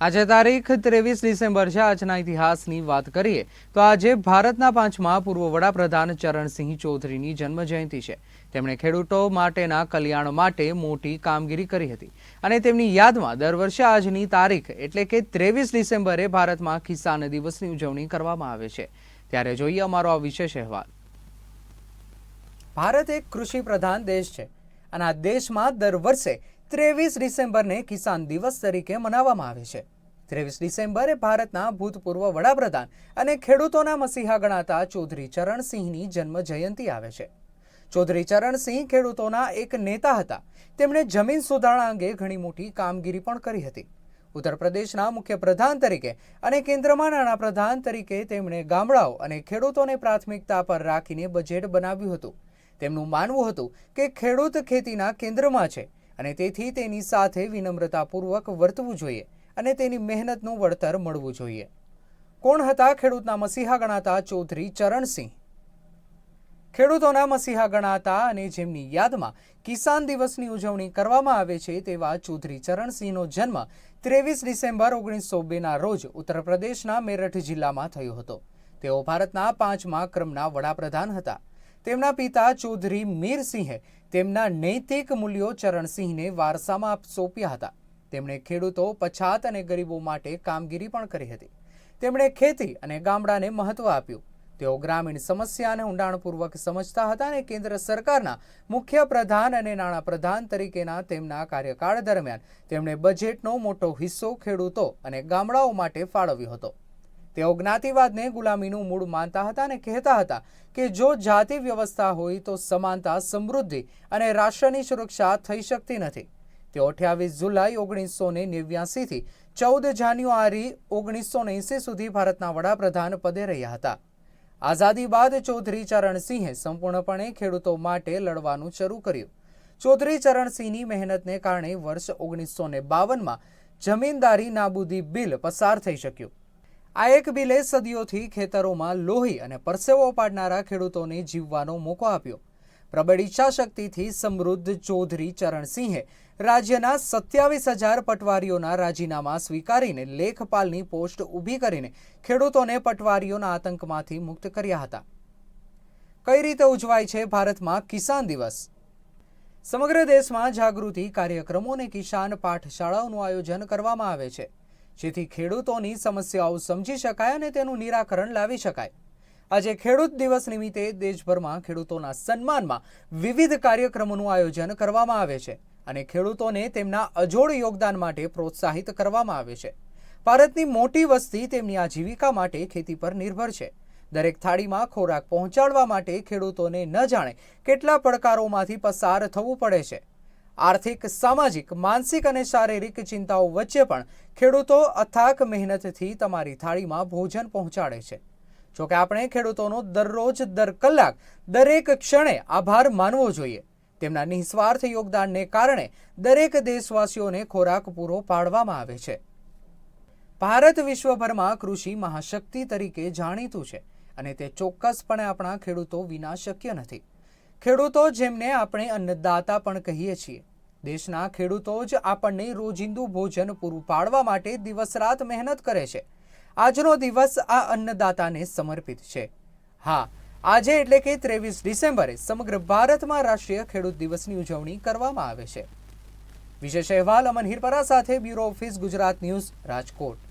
આજે તારીખ ત્રેવીસ ડિસેમ્બર છે. આજના ઇતિહાસની વાત કરીએ તો આજે ભારતના પાંચમા પૂર્વ વડાપ્રધાન ચરણસિંહ ચૌધરીની જન્મ જયંતિ છે. તેમણે ખેડૂતો માટેના કલ્યાણ માટે મોટી કામગીરી કરી હતી અને તેમની યાદમાં દર વર્ષે આજની તારીખ એટલે કે ત્રેવીસ ડિસેમ્બરે ભારતમાં કિસાન દિવસની ઉજવણી કરવામાં આવે છે. ત્યારે જોઈએ અમારો આ વિશેષ અહેવાલ. ભારત એક કૃષિ પ્રધાન દેશ છે અને આ દેશમાં દર વર્ષે ત્રેવીસ ડિસેમ્બરને કિસાન દિવસ તરીકે મનાવવામાં આવે છે. ત્રેવીસ ડિસેમ્બરે ભારતના ભૂતપૂર્વ વડાપ્રધાન અને ખેડૂતોના મસીહા ગણાતા ચૌધરી ચરણસિંહની જન્મ જયંતિ આવે છે. ચૌધરી ચરણસિંહ ખેડૂતોના એક નેતા હતા. તેમણે જમીન સુધારણા અંગે ઘણી મોટી કામગીરી પણ કરી હતી. ઉત્તર પ્રદેશના મુખ્ય પ્રધાન તરીકે અને કેન્દ્રમાં નાણાં પ્રધાન તરીકે તેમણે ગામડાઓ અને ખેડૂતોને પ્રાથમિકતા પર રાખીને બજેટ બનાવ્યું હતું. તેમનું માનવું હતું કે ખેડૂત ખેતીના કેન્દ્રમાં છે અને તેથી તેની સાથે વિનમ્રતાપૂર્વક વર્તવું જોઈએ અને તેની મહેનતનું વળતર મળવું જોઈએ. કોણ હતા ખેડૂતના મસીહા ગણાતા ચૌધરી ચરણસિંહ? ખેડૂતોના મસીહા ગણાતા અને જેમની યાદમાં કિસાન દિવસની ઉજવણી કરવામાં આવે છે તેવા ચૌધરી ચરણસિંહનો જન્મ ત્રેવીસ ડિસેમ્બર ઓગણીસો બેના રોજ ઉત્તર પ્રદેશના મેરઠ જિલ્લામાં થયો હતો. તેઓ ભારતના પાંચમા ક્રમના વડાપ્રધાન હતા. તેમના પિતા ચૌધરી મીરસિંહે તેમના નૈતિક મૂલ્યો ચરણસિંહને વારસામાં સોંપ્યા હતા. તેમણે ખેડૂતો, પછાત અને ગરીબો માટે કામગીરી પણ કરી હતી. તેમણે ખેતી અને ગામડાને મહત્વ આપ્યું. તેઓ ગ્રામીણ સમસ્યાને ઊંડાણપૂર્વક સમજતા હતા અને કેન્દ્ર સરકારના મુખ્ય પ્રધાન અને નાણાં પ્રધાન તરીકેના તેમના કાર્યકાળ દરમિયાન તેમણે બજેટનો મોટો હિસ્સો ખેડૂતો અને ગામડાઓ માટે ફાળવ્યો હતો. તેઓ જ્ઞાતિવાદને ગુલામીનું મૂળ માનતા હતા અને કહેતા હતા કે જો જાતિ વ્યવસ્થા હોય તો સમાનતા, સમૃદ્ધિ અને રાષ્ટ્રની સુરક્ષા થઈ શકતી નથી. તેઓ અઠ્યાવીસ જુલાઈ ઓગણીસો ને નેવ્યાસીથી ચૌદ જાન્યુઆરી ઓગણીસો ને એંસી સુધી ભારતના વડાપ્રધાન પદે રહ્યા હતા. આઝાદી બાદ ચૌધરી ચરણસિંહે સંપૂર્ણપણે ખેડૂતો માટે લડવાનું શરૂ કર્યું. ચૌધરી ચરણસિંહની મહેનતને કારણે વર્ષ ઓગણીસો ને બાવનમાં જમીનદારી નાબૂદી બિલ પસાર થઈ શક્યું. આ એક બિલે સદીઓથી ખેતરોમાં લોહી અને પરસેવો પાડનારા ખેડૂતોને જીવવાનો મોકો આપ્યો. પ્રબળ ઈચ્છાશક્તિથી સમૃદ્ધ ચૌધરી ચરણસિંહે રાજ્યના સત્યાવીસ હજાર પટવારીઓના રાજીનામા સ્વીકારીને લેખપાલની પોસ્ટ ઊભી કરીને ખેડૂતોને પટવારીઓના આતંકમાંથી મુક્ત કર્યા હતા. કઈ રીતે ઉજવાય છે ભારતમાં કિસાન દિવસ? સમગ્ર દેશમાં જાગૃતિ કાર્યક્રમો અને કિસાન પાઠશાળાઓનું આયોજન કરવામાં આવે છે. જેથી ખેડૂતોની સમસ્યાઓ સમજી શકાય અને તેનું નિરાકરણ લાવી શકાય. આજે ખેડૂત દિવસ નિમિત્તે દેશભરમાં ખેડૂતોના સન્માનમાં વિવિધ કાર્યક્રમોનું આયોજન કરવામાં આવે છે અને ખેડૂતોને તેમના અજોડ યોગદાન માટે પ્રોત્સાહિત કરવામાં આવે છે. ભારતની મોટી વસ્તી તેમની આજીવિકા માટે ખેતી પર નિર્ભર છે. દરેક થાળીમાં ખોરાક પહોંચાડવા માટે ખેડૂતોને ન જાણે કેટલા પડકારોમાંથી પસાર થવું પડે છે. આર્થિક, સામાજિક, માનસિક અને શારીરિક ચિંતાઓ વચ્ચે પણ ખેડૂતો અથાક મહેનતથી તમારી થાળીમાં ભોજન પહોંચાડે છે. જોકે આપણે ખેડૂતોનો દરરોજ દર કલાક, દરેક ક્ષણે આભાર માનવો જોઈએ. તેમના નિસ્વાર્થ યોગદાનને કારણે દરેક દેશવાસીઓને ખોરાક પૂરો પાડવામાં આવે છે. ભારત વિશ્વભરમાં કૃષિ મહાશક્તિ તરીકે જાણીતું છે અને તે ચોક્કસપણે આપણા ખેડૂતો વિના શક્ય નથી. ખેડૂતો જેમને આપણે અન્નદાતા પણ કહીએ છીએ. દેશના ખેડૂતો જ આપણને રોજિંદુ ભોજન પૂરું પાડવા માટે દિવસ રાત મહેનત કરે છે. આજનો દિવસ આ અન્નદાતાને સમર્પિત છે. હા, આજે એટલે કે ત્રેવીસ ડિસેમ્બરે સમગ્ર ભારતમાં રાષ્ટ્રીય ખેડૂત દિવસની ઉજવણી કરવામાં આવે છે. વિશેષ અહેવાલ અમન હિરપરા સાથે bureau office Gujarat news Rajkot.